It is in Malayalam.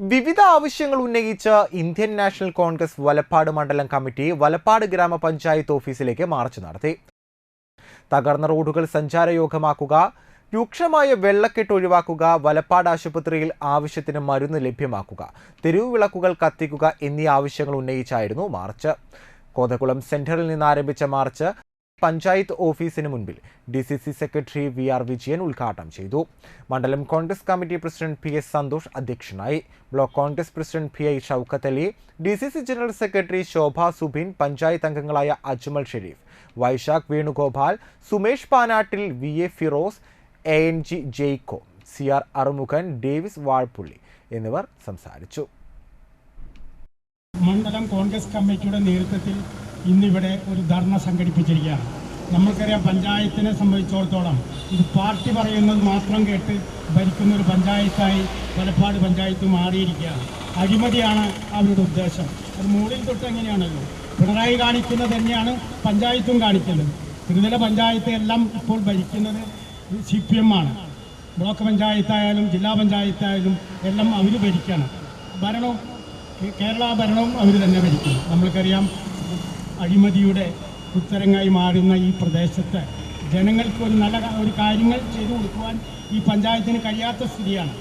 വിവിധ ആവശ്യങ്ങൾ ഉന്നയിച്ച ഇന്ത്യൻ നാഷണൽ കോൺഗ്രസ് വലപ്പാട് മണ്ഡലം കമ്മിറ്റി വലപ്പാട് ഗ്രാമപഞ്ചായത്ത് ഓഫീസിലേക്ക് മാർച്ച് നടത്തി. തകർന്ന റോഡുകൾ സഞ്ചാരയോഗ്യമാക്കുക രൂക്ഷമായ വെള്ളക്കെട്ട് ഒഴിവാക്കുക വലപ്പാട് ആശുപത്രിയിൽ ആവശ്യത്തിന് മരുന്ന് ലഭ്യമാക്കുക തെരുവുവിളക്കുകൾ കത്തിക്കുക എന്നീ ആവശ്യങ്ങൾ ഉന്നയിച്ചായിരുന്നു മാർച്ച്. കോതകുളം സെന്ററിൽ നിന്ന് ആരംഭിച്ച മാർച്ച് പഞ്ചായത്ത് ഓഫീസിന് മുൻപിൽ D C C secretary V R Vijayan ഉദ്ഘാടനം ചെയ്തു. മണ്ഡലം Congress committee president P S Santhosh അധ്യക്ഷനായി. Block Congress president P I Shoukath Ali D C C general secretary Shobha Subin panchayat അംഗങ്ങളായ Ajmal Sharif Vaishakh Venugopal Sumesh Panattil V A Firoz A N G Jaicko C R Arumukhan Davis Vazhpully എന്നിവർ സംസാരിച്ചു. മണ്ഡലം കോൺഗ്രസ് കമ്മിറ്റിയുടെ നേതൃത്വത്തിൽ ഇന്നിവിടെ ഒരു ധർണ സംഘടിപ്പിച്ചിരിക്കുകയാണ്. നമ്മൾക്കറിയാം പഞ്ചായത്തിനെ സംബന്ധിച്ചിടത്തോളം ഇത് പാർട്ടി പറയുന്നത് മാത്രം കേട്ട് ഭരിക്കുന്ന ഒരു പഞ്ചായത്തായി പലപ്പാട് പഞ്ചായത്ത് മാറിയിരിക്കുകയാണ്. അഴിമതിയാണ് അവരുടെ ഉദ്ദേശം. അത് മുകളിൽ തൊട്ട് എങ്ങനെയാണല്ലോ? പിണറായി കാണിക്കുന്നത് തന്നെയാണ് പഞ്ചായത്തും കാണിക്കുന്നത്. ത്രിതല പഞ്ചായത്ത് എല്ലാം ഇപ്പോൾ ഭരിക്കുന്നത് സി പി എം ആണ്. ബ്ലോക്ക് പഞ്ചായത്തായാലും ജില്ലാ പഞ്ചായത്തായാലും എല്ലാം അവർ ഭരിക്കണം. ഭരണം കേരള ഭരണവും അവർ തന്നെ ഭരിക്കും നമ്മൾക്കറിയാം അഴിമതിയുടെ ഉത്തരങ്ങായി മാറുന്ന ഈ പ്രദേശത്ത് ജനങ്ങൾക്ക് ഒരു നല്ല ഒരു കാര്യങ്ങൾ ചെയ്തു കൊടുക്കുവാൻ ഈ പഞ്ചായത്തിന് കഴിയാത്ത സ്ഥിതിയാണ്.